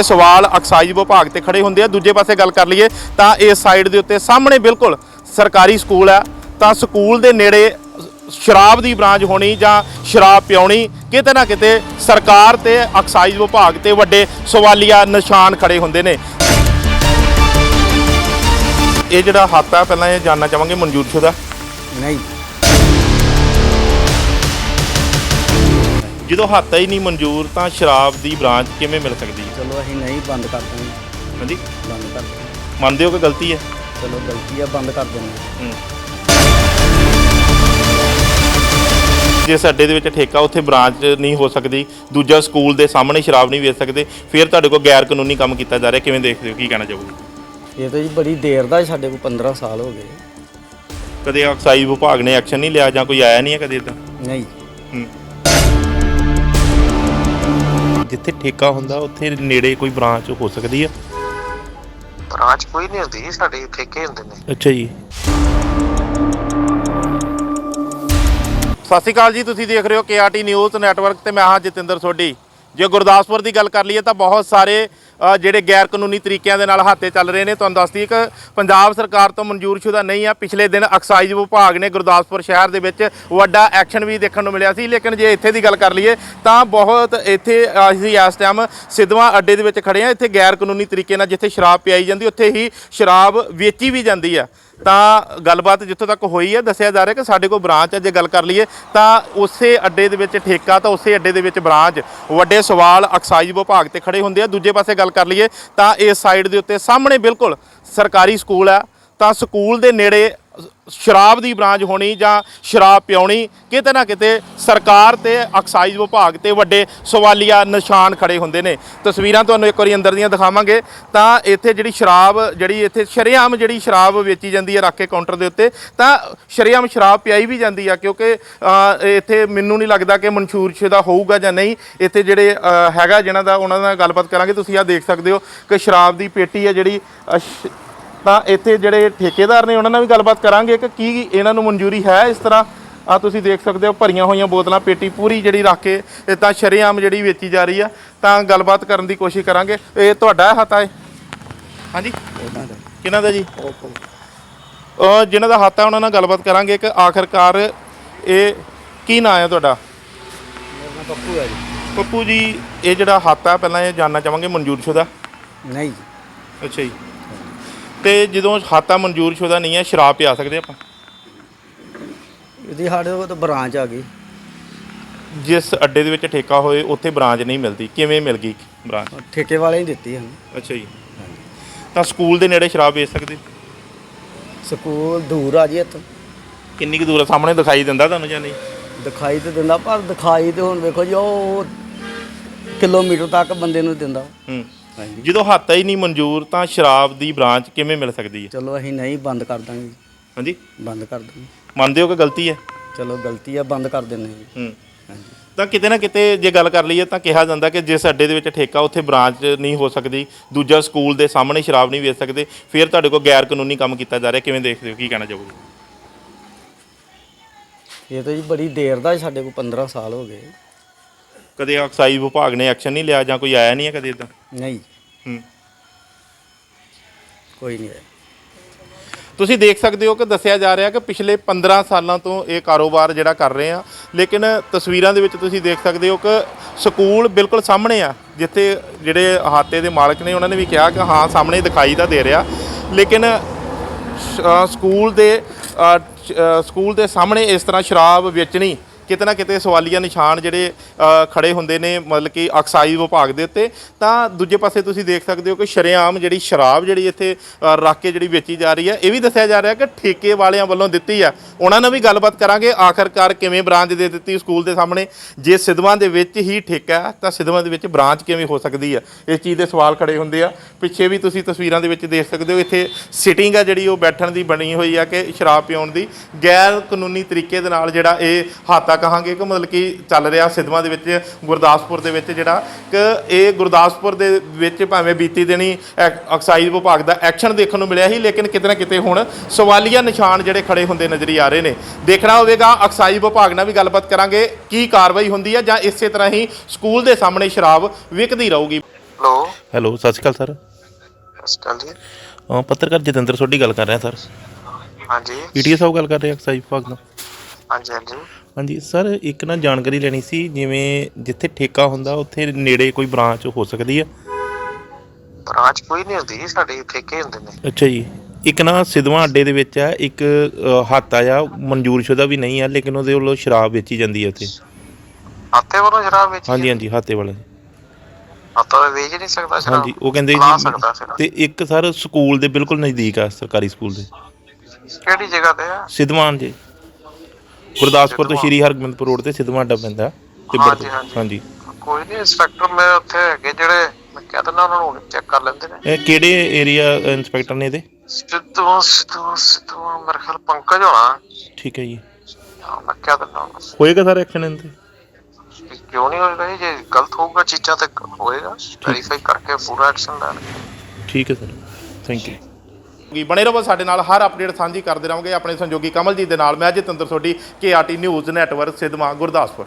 ਵੱਡੇ ਸਵਾਲ ਐਕਸਾਈਜ਼ ਵਿਭਾਗ ਤੇ ਖੜੇ ਹੁੰਦੇ ਆ। ਦੂਜੇ ਪਾਸੇ ਗੱਲ ਕਰ ਲਈਏ ਤਾਂ ਇਸ ਸਾਈਡ ਦੇ ਉੱਤੇ ਸਾਹਮਣੇ ਬਿਲਕੁਲ ਸਰਕਾਰੀ ਸਕੂਲ ਹੈ ਤਾਂ ਸਕੂਲ ਦੇ ਨੇੜੇ ਸ਼ਰਾਬ ਦੀ ਬ੍ਰਾਂਚ ਹੋਣੀ ਜਾਂ ਸ਼ਰਾਬ ਪਿਉਣੀ ਕਿਤੇ ਨਾ ਕਿਤੇ ਸਰਕਾਰ ਤੇ ਐਕਸਾਈਜ਼ ਵਿਭਾਗ ਤੇ ਵੱਡੇ ਸਵਾਲੀਆ ਨਿਸ਼ਾਨ ਖੜੇ ਹੁੰਦੇ ਨੇ। ਇਹ ਜਿਹੜਾ ਹੱਥ ਆ, ਪਹਿਲਾਂ ਇਹ ਜਾਨਣਾ ਚਾਹਾਂਗੇ ਮਨਜੂਰ ਮਨਜ਼ੂਰਸ਼ੁਦਾ ਨਹੀਂ। ਜਦੋਂ ਹੱਥ ਹੀ ਨਹੀਂ ਮਨਜ਼ੂਰ ਤਾਂ ਸ਼ਰਾਬ ਦੀ ਬ੍ਰਾਂਚ ਕਿਵੇਂ ਮਿਲ ਸਕਦੀ ਹੈ? ਚਲੋ ਅਸੀਂ ਨਹੀਂ ਬੰਦ ਕਰ ਦਾਂਗੇ ਹਾਂਜੀ? ਬੰਦ ਕਰ ਦਾਂਗੇ ਮੰਨਦੇ ਹੋ ਕਿ ਗਲਤੀ ਹੈ? ਚਲੋ ਗਲਤੀ ਆ ਬੰਦ ਕਰ ਦਿੰਦੇ। ਹੂੰ। ਜਿਸ ਅੱਡੇ ਦੇ ਵਿੱਚ ਠੇਕਾ ਉੱਥੇ ਬ੍ਰਾਂਚ ਨਹੀਂ ਹੋ ਸਕਦੀ ਦੂਜਾ ਸਕੂਲ ਦੇ ਸਾਹਮਣੇ ਸ਼ਰਾਬ ਨਹੀਂ ਵੇਚ ਸਕਦੇ ਫਿਰ ਤੁਹਾਡੇ ਕੋਲ ਗੈਰ ਕਾਨੂੰਨੀ ਕੰਮ ਕੀਤਾ ਜਾ ਰਿਹਾ ਕਿਵੇਂ ਦੇਖਦੇ ਹੋ ਕੀ ਕਹਿਣਾ ਚਾਹੋਗੇ? ਇਹ ਤਾਂ ਜੀ ਬੜੀ ਦੇਰ ਦਾ ਸਾਡੇ ਕੋਲ 15 ਸਾਲ ਹੋ ਗਏ। ਕਦੇ ਐਕਸਾਈਜ਼ ਵਿਭਾਗ ਨੇ ਐਕਸ਼ਨ ਨਹੀਂ ਲਿਆ ਜਾਂ ਕੋਈ ਆਇਆ ਨਹੀਂ ਹੈ ਕਦੇ ਇਦਾਂ? ਨਹੀਂ। ਜਿੱਥੇ ਠੇਕਾ ਹੁੰਦਾ ਉੱਥੇ ਨੇੜੇ ਕੋਈ ਬ੍ਰਾਂਚ ਹੋ ਸਕਦੀ ਹੈ ਬ੍ਰਾਂਚ ਕੋਈ ਨਹੀਂ ਹੁੰਦੀ ਜੀ, ਸਾਡੇ ਠੇਕੇ ਹੁੰਦੇ ਨੇ। ਅੱਛਾ ਜੀ। ਸਤਿ ਸ਼੍ਰੀ ਅਕਾਲ ਜੀ ਤੁਸੀਂ ਦੇਖ ਰਹੇ ਹੋ ਕੇਆਰਟੀ ਨਿਊਜ਼ ਨੈਟਵਰਕ ਤੇ ਮੈਂ ਹਾਂ ਜਤਿੰਦਰ ਸੋਢੀ। ਜੇ ਗੁਰਦਾਸਪੁਰ ਦੀ ਗੱਲ ਕਰ ਲਈਏ ਤਾਂ ਬਹੁਤ ਸਾਰੇ ਜਿਹੜੇ ਗੈਰ ਕਾਨੂੰਨੀ ਤਰੀਕਿਆਂ ਦੇ ਨਾਲ ਹਾਤੇ ਚੱਲ ਰਹੇ ਨੇ, ਤੁਹਾਨੂੰ ਦੱਸ ਦਈਏ ਕਿ ਪੰਜਾਬ ਸਰਕਾਰ ਤੋਂ ਮਨਜ਼ੂਰਸ਼ੁਦਾ ਨਹੀਂ ਆ। ਪਿਛਲੇ ਦਿਨ ਐਕਸਾਈਜ਼ ਵਿਭਾਗ ਨੇ ਗੁਰਦਾਸਪੁਰ ਸ਼ਹਿਰ ਦੇ ਵਿੱਚ ਵੱਡਾ ਐਕਸ਼ਨ ਵੀ ਦੇਖਣ ਨੂੰ ਮਿਲਿਆ ਸੀ, ਲੇਕਿਨ ਜੇ ਇੱਥੇ ਦੀ ਗੱਲ ਕਰ ਲਈਏ, ਤਾਂ ਬਹੁਤ ਇੱਥੇ ਅਸੀਂ ਇਸ ਟਾਈਮ ਸਿੱਧਵਾਂ ਅੱਡੇ ਦੇ ਵਿੱਚ ਖੜੇ ਆ ਇੱਥੇ ਗੈਰ ਕਾਨੂੰਨੀ ਤਰੀਕੇ ਨਾਲ ਜਿੱਥੇ ਸ਼ਰਾਬ ਪਿਆਈ ਜਾਂਦੀ, ਉੱਥੇ ਹੀ ਸ਼ਰਾਬ ਵੇਚੀ ਵੀ ਜਾਂਦੀ ਆ। ਤਾਂ ਗੱਲਬਾਤ ਜਿੱਥੋਂ ਤੱਕ ਹੋਈ ਹੈ, ਦੱਸਿਆ ਜਾ ਰਿਹਾ ਕਿ ਸਾਡੇ ਕੋਲ ਬ੍ਰਾਂਚ ਹੈ ਜੇ ਗੱਲ ਕਰ ਲਈਏ, ਤਾਂ ਉਸੇ ਅੱਡੇ ਦੇ ਵਿੱਚ ਠੇਕਾ, ਤਾਂ ਉਸੇ ਅੱਡੇ ਦੇ ਵਿੱਚ ਬ੍ਰਾਂਚ। ਵੱਡੇ ਸਵਾਲ ਐਕਸਾਈਜ਼ ਵਿਭਾਗ ਤੇ ਖੜੇ ਹੁੰਦੇ ਆ। ਦੂਜੇ ਪਾਸੇ ਗੱਲ ਕਰ ਲਈਏ ਤਾਂ ਇਸ ਸਾਈਡ ਦੇ ਉੱਤੇ ਸਾਹਮਣੇ ਬਿਲਕੁਲ ਸਰਕਾਰੀ ਸਕੂਲ ਹੈ ਤਾਂ ਸਕੂਲ ਦੇ ਨੇੜੇ ਸ਼ਰਾਬ ਦੀ ਬ੍ਰਾਂਚ ਹੋਣੀ ਜਾਂ ਸ਼ਰਾਬ ਪਿਉਣੀ ਕਿਤੇ ਨਾ ਕਿਤੇ ਸਰਕਾਰ ਤੇ ਐਕਸਾਈਜ਼ ਵਿਭਾਗ ਤੇ ਵੱਡੇ ਸਵਾਲੀਆ ਨਿਸ਼ਾਨ ਖੜੇ ਹੁੰਦੇ ਨੇ। ਤਸਵੀਰਾਂ ਤੁਹਾਨੂੰ ਇੱਕ ਵਾਰੀ ਅੰਦਰ ਦੀਆਂ ਦਿਖਾਵਾਂਗੇ। ਤਾਂ ਇੱਥੇ ਜਿਹੜੀ ਸ਼ਰਾਬ, ਜਿਹੜੀ ਇੱਥੇ ਸ਼ਰੇਆਮ ਜਿਹੜੀ ਸ਼ਰਾਬ ਵੇਚੀ ਜਾਂਦੀ ਹੈ ਰੱਖ ਕੇ ਕਾਊਂਟਰ ਦੇ ਉੱਤੇ, ਤਾਂ ਸ਼ਰੇਆਮ ਸ਼ਰਾਬ ਪਿਆਈ ਵੀ ਜਾਂਦੀ ਆ, ਕਿਉਂਕਿ ਇੱਥੇ ਮੈਨੂੰ ਨਹੀਂ ਲੱਗਦਾ ਕਿ ਮਨਸ਼ੂਰਸ਼ੁਦਾ ਹੋਊਗਾ ਜਾਂ ਨਹੀਂ। ਇੱਥੇ ਜਿਹੜੇ ਹੈਗਾ ਜਿਹਨਾਂ ਦਾ, ਉਹਨਾਂ ਨਾਲ ਗੱਲਬਾਤ ਕਰਾਂਗੇ। ਤੁਸੀਂ ਆ ਦੇਖ ਸਕਦੇ ਹੋ ਕਿ ਸ਼ਰਾਬ ਦੀ ਪੇਟੀ ਹੈ ਜਿਹੜੀ ਤਾਂ ਇੱਥੇ ਜਿਹੜੇ ਠੇਕੇਦਾਰ ਨੇ ਉਹਨਾਂ ਨਾਲ ਵੀ ਗੱਲਬਾਤ ਕਰਾਂਗੇ ਕਿ ਕੀ ਇਹਨਾਂ ਨੂੰ ਮਨਜ਼ੂਰੀ ਹੈ ਇਸ ਤਰ੍ਹਾਂ। ਆ ਤੁਸੀਂ ਦੇਖ ਸਕਦੇ ਹੋ ਭਰੀਆਂ ਹੋਈਆਂ ਬੋਤਲਾਂ ਪੇਟੀ ਪੂਰੀ ਜਿਹੜੀ ਰੱਖ ਕੇ ਇਹ ਤਾਂ ਸ਼ਰੇਆਮ ਜਿਹੜੀ ਵੇਚੀ ਜਾ ਰਹੀ ਆ। ਤਾਂ ਗੱਲਬਾਤ ਕਰਨ ਦੀ ਕੋਸ਼ਿਸ਼ ਕਰਾਂਗੇ। ਇਹ ਤੁਹਾਡਾ ਹੱਥ ਹੈ ਹਾਂਜੀ। ਕਿਹਨਾਂ ਦਾ ਜੀ? ਉਹ ਜਿਨ੍ਹਾਂ ਦਾ ਹੱਥ ਹੈ ਉਹਨਾਂ ਨਾਲ ਗੱਲਬਾਤ ਕਰਾਂਗੇ ਕਿ ਆਖਰਕਾਰ ਇਹ ਕੀ ਨਾਂ ਹੈ ਤੁਹਾਡਾ? ਪੱਪੂ ਹੈ ਜੀ। ਪੱਪੂ ਜੀ ਇਹ ਜਿਹੜਾ ਹੱਥ ਹੈ ਪਹਿਲਾਂ ਇਹ ਜਾਨਣਾ ਚਾਹਾਂਗੇ ਮਨਜ਼ੂਰਸ਼ੁਦਾ ਨਹੀਂ। ਜੀ ਅੱਛਾ ਜੀ। ਤੇ ਜਦੋਂ ਹਾਤਾ ਮਨਜ਼ੂਰਸ਼ੁਦਾ ਨਹੀਂ ਹੈ ਸ਼ਰਾਬ ਪਿਆ ਸਕਦੇ ਆਪਾਂ। ਇਹਦੀ ਸਾਡੇ ਕੋਲ ਤਾਂ ਬ੍ਰਾਂਚ ਆ ਗਈ। ਜਿਸ ਅੱਡੇ ਦੇ ਵਿੱਚ ਠੇਕਾ ਹੋਏ ਉੱਥੇ ਬ੍ਰਾਂਚ ਨਹੀਂ ਮਿਲਦੀ। ਕਿਵੇਂ ਮਿਲ ਗਈ ਬ੍ਰਾਂਚ? ਠੇਕੇ ਵਾਲੇ ਹੀ ਦਿੱਤੀ ਹਨ ਅੱਛਾ ਜੀ। ਤਾਂ ਸਕੂਲ ਦੇ ਨੇੜੇ ਸ਼ਰਾਬ ਵੇਚ ਸਕਦੇ? ਸਕੂਲ ਦੂਰ ਆ ਜੀ ਇੱਥੋਂ। ਕਿੰਨੀ ਕੁ ਦੂਰ ਆ? ਸਾਹਮਣੇ ਦਿਖਾਈ ਦਿੰਦਾ ਤੁਹਾਨੂੰ ਜਾਂ ਨਹੀਂ? ਦਿਖਾਈ ਤੇ ਦਿੰਦਾ ਪਰ ਦਿਖਾਈ ਤੇ ਹੁਣ ਵੇਖੋ ਜੀ ਉਹ ਕਿਲੋਮੀਟਰ ਤੱਕ ਬੰਦੇ ਨੂੰ ਦਿੰਦਾ। ਹੂੰ। ਜਦੋਂ ਹਾਤਾ ਹੀ ਨਹੀਂ ਮਨਜ਼ੂਰ ਤਾਂ ਸ਼ਰਾਬ ਦੀ ਬ੍ਰਾਂਚ ਕਿਵੇਂ ਮਿਲ ਸਕਦੀ ਹੈ? ਚਲੋ ਅਸੀਂ ਨਹੀਂ ਬੰਦ ਕਰ ਦਾਂਗੇ ਹਾਂਜੀ? ਬੰਦ ਕਰ ਦਾਂਗੇ। ਮੰਨਦੇ ਹੋ ਕਿ ਗਲਤੀ ਹੈ? ਚਲੋ ਗਲਤੀ ਆ ਬੰਦ ਕਰ ਦਿੰਦੇ ਹਾਂ ਜੀ। ਹੂੰ। ਹਾਂਜੀ। ਤਾਂ ਕਿਤੇ ਨਾ ਕਿਤੇ ਜੇ ਗੱਲ ਕਰ ਲਈਏ ਤਾਂ ਕਿਹਾ ਜਾਂਦਾ ਕਿ ਜਿਸ ਅੱਡੇ ਦੇ ਵਿੱਚ ਠੇਕਾ ਉੱਥੇ ਬ੍ਰਾਂਚ ਨਹੀਂ ਹੋ ਸਕਦੀ। ਦੂਜਾ ਸਕੂਲ ਦੇ ਸਾਹਮਣੇ ਸ਼ਰਾਬ ਨਹੀਂ ਵੇਚ ਸਕਦੇ। ਫਿਰ ਤੁਹਾਡੇ ਕੋਲ ਗੈਰ ਕਾਨੂੰਨੀ ਕੰਮ ਕੀਤਾ ਜਾ ਰਿਹਾ। ਕਿਵੇਂ ਦੇਖਦੇ ਹੋ? ਕੀ ਕਹਿਣਾ ਚਾਹੋਗੇ? ਇਹ ਤਾਂ ਜੀ ਬੜੀ ਦੇਰ ਦਾ ਸਾਡੇ ਕੋਲ 15 ਸਾਲ ਹੋ ਗਏ। ਕਦੇ ਐਕਸਾਈਜ਼ ਵਿਭਾਗ ਨੇ ਐਕਸ਼ਨ ਨਹੀਂ ਲਿਆ ਜਾਂ ਕੋਈ ਆਇਆ ਨਹੀਂ ਹੈ ਕਦੇ ਇਦਾਂ? ਨਹੀਂ। ਹੂੰ। ਕੋਈ ਨਹੀਂ ਤੁਸੀਂ ਦੇਖ ਸਕਦੇ ਹੋ ਕਿ ਦੱਸਿਆ ਜਾ ਰਿਹਾ ਕਿ ਪਿਛਲੇ 15 ਸਾਲਾਂ ਤੋਂ ਇਹ ਕਾਰੋਬਾਰ ਜਿਹੜਾ ਕਰ ਰਹੇ ਆ ਲੇਕਿਨ ਤਸਵੀਰਾਂ ਦੇ ਵਿੱਚ ਤੁਸੀਂ ਦੇਖ ਸਕਦੇ ਹੋ ਕਿ ਸਕੂਲ ਬਿਲਕੁਲ ਸਾਹਮਣੇ ਆ ਜਿੱਥੇ ਜਿਹੜੇ ਅਹਾਤੇ ਦੇ ਮਾਲਕ ਨੇ ਉਹਨਾਂ ਨੇ ਵੀ ਕਿਹਾ ਕਿ ਹਾਂ ਸਾਹਮਣੇ ਦਿਖਾਈ ਤਾਂ ਦੇ ਰਿਹਾ। ਲੇਕਿਨ ਸਕੂਲ ਦੇ ਸਕੂਲ ਦੇ ਸਾਹਮਣੇ ਇਸ ਤਰ੍ਹਾਂ ਸ਼ਰਾਬ ਵੇਚਣੀ ਕਿਤੇ ਨਾ ਕਿਤੇ ਸਵਾਲੀਆ ਨਿਸ਼ਾਨ ਜਿਹੜੇ ਅ, ਖੜੇ ਹੁੰਦੇ ਨੇ ਮਤਲਬ ਕਿ ਅਕਸਾਈ ਵਿਭਾਗ ਦੇ ਉੱਤੇ ਤਾਂ ਦੂਜੇ ਪਾਸੇ ਤੁਸੀਂ ਦੇਖ ਸਕਦੇ ਹੋ ਕਿ ਸ਼ਰੇਆਮ ਜਿਹੜੀ ਸ਼ਰਾਬ ਜਿਹੜੀ ਇੱਥੇ ਰੱਖ ਕੇ ਜਿਹੜੀ ਵੇਚੀ ਜਾ ਰਹੀ ਹੈ ਇਹ ਵੀ ਦੱਸਿਆ ਜਾ ਰਿਹਾ ਕਿ ਠੇਕੇ ਵਾਲਿਆਂ ਵੱਲੋਂ ਦਿੱਤੀ ਆ। ਉਹਨਾਂ ਨਾਲ ਵੀ ਗੱਲਬਾਤ ਕਰਾਂਗੇ। ਆਖਰਕਾਰ ਕਿਵੇਂ ਬ੍ਰਾਂਚ ਦੇ ਦਿੱਤੀ ਸਕੂਲ ਦੇ ਸਾਹਮਣੇ? ਜੇ ਸਿਧਵਾਂ ਦੇ ਵਿੱਚ ਹੀ ਠੇਕਾ ਤਾਂ ਸਿਧਵਾਂ ਦੇ ਵਿੱਚ ਬ੍ਰਾਂਚ ਕਿਵੇਂ ਹੋ ਸਕਦੀ ਆ? ਇਸ ਚੀਜ਼ ਦੇ ਸਵਾਲ ਖੜੇ ਹੁੰਦੇ ਆ। ਪਿੱਛੇ ਵੀ ਤੁਸੀਂ ਤਸਵੀਰਾਂ ਦੇ ਵਿੱਚ ਦੇਖ ਸਕਦੇ ਹੋ ਇੱਥੇ ਸਿਟਿੰਗ ਆ ਜਿਹੜੀ ਉਹ ਬੈਠਣ ਦੀ ਬਣੀ ਹੋਈ ਆ ਕਿ ਸ਼ਰਾਬ ਪੀਉਣ ਦੀ। ਗੈਰ ਕਾਨੂੰਨੀ ਤਰੀਕੇ ਦੇ ਨਾਲ ਜਿਹੜਾ ਇਹ ਹਾਤਾ ਕਹਾਂਗੇ ਕਿ ਮਤਲਬ ਕਿ ਚੱਲ ਰਿਹਾ ਸਿਧਵਾਂ ਦੇ ਵਿੱਚ ਗੁਰਦਾਸਪੁਰ ਦੇ ਵਿੱਚ ਜਿਹੜਾ ਕਿ ਇਹ ਗੁਰਦਾਸਪੁਰ ਦੇ ਵਿੱਚ ਭਾਵੇਂ ਬੀਤੀ ਦਿਨੀ ਐਕਸਾਈਜ਼ ਵਿਭਾਗ ਦਾ ਐਕਸ਼ਨ ਦੇਖਣ ਨੂੰ ਮਿਲਿਆ ਸੀ ਲੇਕਿਨ ਕਿਤੇ ਨਾ ਕਿਤੇ ਹੁਣ ਸਵਾਲੀਆ ਨਿਸ਼ਾਨ ਜਿਹੜੇ ਖੜੇ ਹੁੰਦੇ ਨਜ਼ਰੀ ਆ ਰਹੇ ਨੇ। ਦੇਖਣਾ ਹੋਵੇਗਾ ਐਕਸਾਈਜ਼ ਵਿਭਾਗ ਨਾਲ ਵੀ ਗੱਲਬਾਤ ਕਰਾਂਗੇ ਕੀ ਕਾਰਵਾਈ ਹੁੰਦੀ ਹੈ ਜਾਂ ਇਸੇ ਤਰ੍ਹਾਂ ਹੀ ਸਕੂਲ ਦੇ ਸਾਹਮਣੇ ਸ਼ਰਾਬ ਵਿਕਦੀ ਰਹੂਗੀ। ਹੈਲੋ। ਹੈਲੋ ਸਤਿ ਸ਼੍ਰੀ ਅਕਾਲ ਸਰ। ਸਟਲ ਜੀ। ਅ, ਪੱਤਰਕਾਰ ਜਤਿੰਦਰ ਸੋਢੀ ਗੱਲ ਕਰ ਰਿਹਾ ਸਰ। ਹਾਂਜੀ। ਪੀਟੀਏ ਸਾਹਿਬ ਗੱਲ ਕਰ ਰਹੇ ਐਕਸਾਈਜ਼ ਵਿਭਾਗ ਤੋਂ ਹਾਂਜੀ ਹਾਂਜੀ। ਹਾਂਜੀ ਸਰ ਇੱਕ ਨਾ ਜਾਣਕਾਰੀ ਲੈਣੀ ਸੀ ਜਿਵੇਂ ਜਿੱਥੇ ਠੇਕਾ ਹੁੰਦਾ ਉੱਥੇ ਨੇੜੇ ਕੋਈ ਬ੍ਰਾਂਚ ਹੋ ਸਕਦੀ ਆ? ਬ੍ਰਾਂਚ ਕੋਈ ਨਹੀਂ ਹੁੰਦੀ ਸਾਡੇ ਠੇਕੇ ਹੁੰਦੇ ਨੇ। ਅੱਛਾ ਜੀ। ਇੱਕ ਨਾ ਸਿਧਵਾਂ ਅੱਡੇ ਦੇ ਵਿੱਚ ਆ ਇੱਕ ਅ, ਹਾਤਾ ਆ ਮਨਜ਼ੂਰਸ਼ੁਦਾ ਵੀ ਨਹੀਂ ਆ ਲੇਕਿਨ ਉਹਦੇ ਵੱਲੋਂ ਸ਼ਰਾਬ ਵੇਚੀ ਜਾਂਦੀ ਹੈ ਉੱਥੇ। ਆਤੇ ਵੱਲੋਂ ਸ਼ਰਾਬ ਵੇਚੀ ਹਾਂਜੀ ਹਾਂਜੀ ਹਾਤੇ ਵਾਲੇ। ਆਤਾ ਵੇਚ ਨਹੀਂ ਸਕਦਾ ਸ਼ਰਾਬ। ਹਾਂਜੀ ਉਹ ਕਹਿੰਦੇ ਲਾ ਜੀ ਤੇ ਇੱਕ ਸਰ ਸਕੂਲ ਦੇ ਬਿਲਕੁਲ ਨਜ਼ਦੀਕ ਆ ਸਰਕਾਰੀ ਸਕੂਲ ਦੇ। ਕਿਹੜੀ ਜਗ੍ਹਾ ਤੇ ਆ? ਸਿਧਵਾਨ ਜੀ ਗੁਰਦਾਸਪੁਰ ਤੋਂ ਸ਼੍ਰੀ ਹਰਗੋਬਿੰਦਪੁਰ ਰੋਡ ਤੇ ਸਿਧਵਾਂ ਅੱਡਾ ਪੈਂਦਾ ਤਿੱਬੜ ਹਾਂਜੀ, ਤੋਂ। ਹਾਂਜੀ। ਹਾਂਜੀ। ਕੋਈ ਨਹੀਂ ਇੰਸਪੈਕਟਰ ਮੈਂ ਉੱਥੇ ਹੈਗੇ ਜਿਹੜੇ ਮੈਂ ਕਹਿ ਦਿੰਦਾ ਉਹਨਾਂ ਨੂੰ ਚੈੱਕ ਕਰ ਲੈਂਦੇ ਨੇ। ਇਹ ਕਿਹੜੇ ਏਰੀਆ ਇੰਸਪੈਕਟਰ ਨੇ ਇਹਦੇ? ਸਿੱਧੂ ਸਿੱਧੂ ਸਿੱਧੂ ਮੇਰੇ ਖਿਆਲ ਪੰਕਜ ਹੋਣਾ। ਠੀਕ ਹੈ ਜੀ। ਹਾਂ, ਮੈਂ ਕਹਿ ਦਿੰਦਾ ਉਹਨੂੰ। ਹੋਏਗਾ ਸਰ ਐਕਸ਼ਨ ਇਹਨਾਂ ਤੇ? ਵੀ ਕਿਉਂ ਨਹੀਂ ਹੋਏਗਾ ਜੀ? ਜੇ ਗਲਤ ਹੋਊਗਾ ਚੀਜ਼ਾਂ ਤੇ ਹੋਏਗਾ। ਵੈਰੀਫਾਈ ਕਰਕੇ ਪੂਰਾ ਐਕਸ਼ਨ ਲੈਣਗੇ। ਠੀਕ ਹੈ ਸਰ। ਥੈਂਕ ਯੂ ਬਣੇ ਰਹੋ। ਸਾਡੇ ਨਾਲ ਹਰ ਅਪਡੇਟ ਸਾਂਝੀ ਕਰਦੇ ਰਹਾਂਗੇ। ਆਪਣੇ ਸੰਯੋਗੀ ਕਮਲਜੀਤ ਦੇ ਨਾਲ ਮੈਂ Jatinder Sodhi KRT news network Sidhwan Gurdaspur.